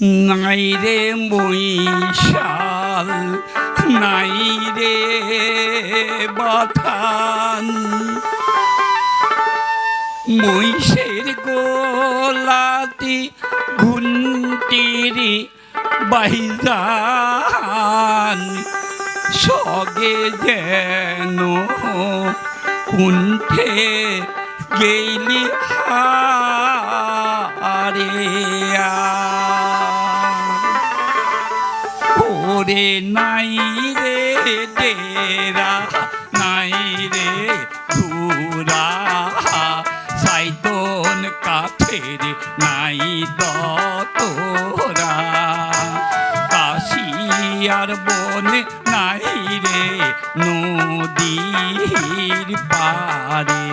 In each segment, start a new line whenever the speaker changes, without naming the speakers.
নাই রে মহিষাল নাই রে বাথান। মহিষের গোলাতি ঘুন্টিরি বাইজান, সগে যেন কুণ্ঠে গেলি হারে। ওরে নাই রে ডেরা নাই রে ঘুরা। সাইতন কাঠের নাই দতরা কাশিয়ার বনে নাই রে নদীর পারে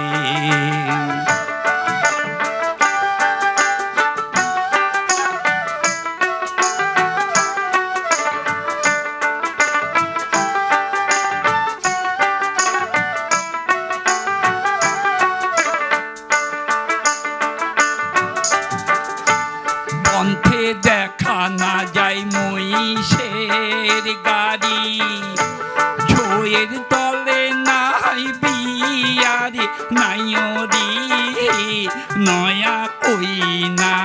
মহিষের গাড়ি। ঝোয়ের তলে নাই বিয়ারি নাইরি নয়া কই না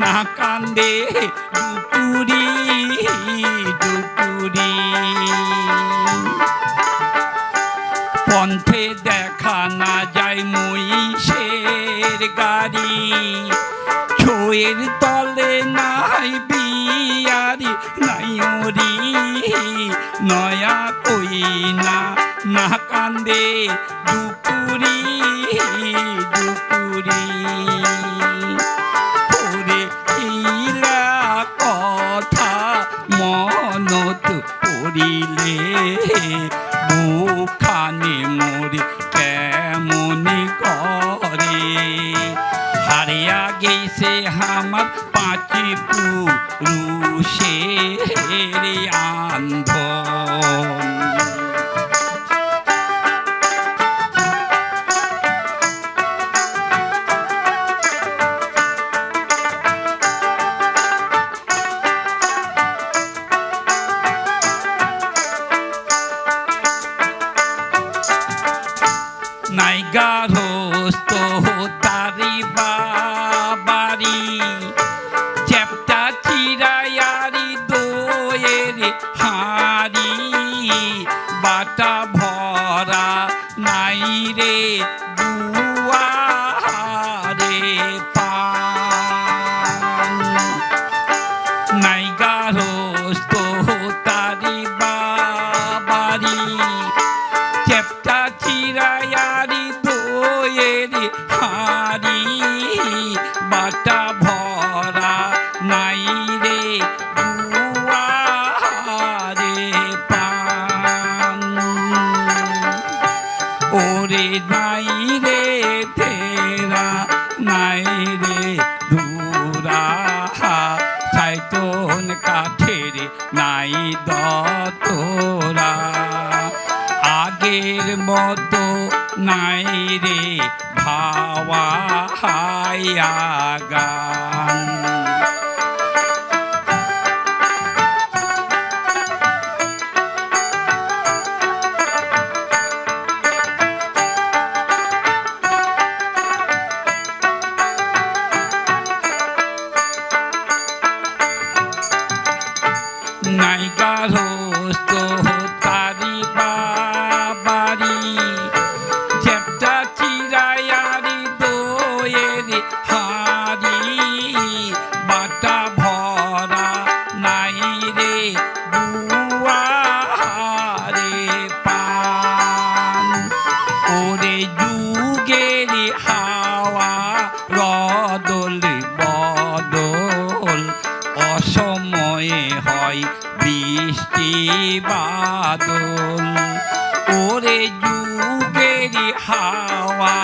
না কান্দে দুপুরি দুপুরি পন্থে দেখা না যায় মহিষের গাড়ি। ছোয়ের তলে নাই নাইরি নয়া কই না না কান্দে দুপুরি দুপুরি। ওরে ইলা কথা মনত পড়িলে বুখানে মোরে কেমনি করে? হারিয়া গেছে আমার পাঁচি পুরুষের আন্ধন। নাইগারস্ত তারি বাবারি চিরায়ারি দোয়েরি হাড়ি বাটা ভরা নাই রে দুয়ারে পান ওরে নাই রে তেরা নাই রে ধুরা। সাইতন কাঠের নাই দতরা মতো নাই রে ভাওয়া গান। রদল বদল। অসময়ে হয় বৃষ্টি বাদল। ওরে যুগের হাওয়া,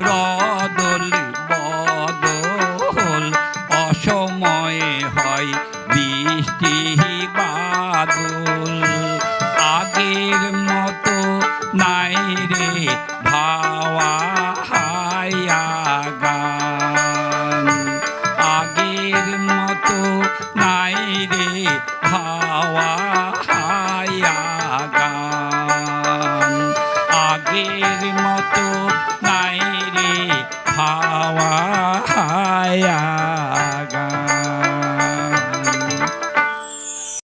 রদল, বদল। অসময়ে হয় বৃষ্টি বাদল। আগের মতো নাই রে হাওয়া হায়া